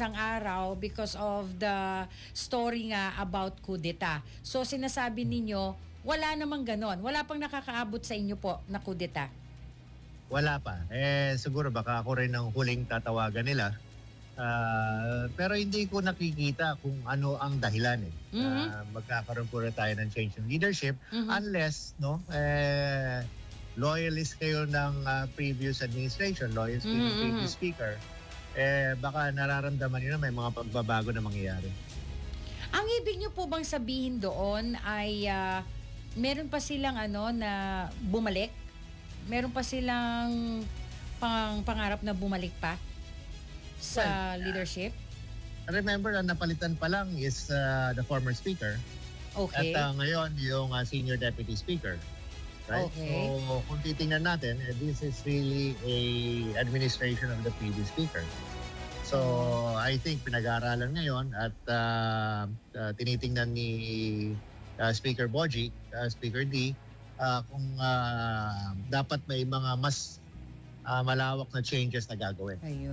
isang araw because of the story nga about kudeta. So sinasabi ninyo, wala namang ganon. Wala pang nakakaabot sa inyo po na kudeta. Wala pa. Eh, siguro baka ako rin ang huling tatawagan nila. Ah, pero hindi ko nakikita kung ano ang dahilan eh. Mhm. Ah, magkakaroon po rin tayo ng change in leadership Mhm. unless no eh loyalist kayo ng ah, previous administration, loyalist kayo ng Mhm, previous speaker, eh baka nararamdaman niyo na may mga pagbabago na mangyayari. Ang ibig nyo po bang sabihin doon ay ah, meron pa silang ano na bumalik? Meron pa silang pang pangarap na bumalik pa sa leadership? Remember, ang napalitan pa lang is ah, the former speaker. Okay. At ah, ngayon, yung ah, senior deputy speaker. Right? Okay. So, kung titingnan natin, eh, this is really a administration of the previous speaker. So, I think pinag-aaralan ngayon at ah, ah, tinitingnan ni ah, Speaker Boji, ah, Speaker D, ah, kung ah, dapat may mga mas ah, malawak na changes na gagawin. Ayun.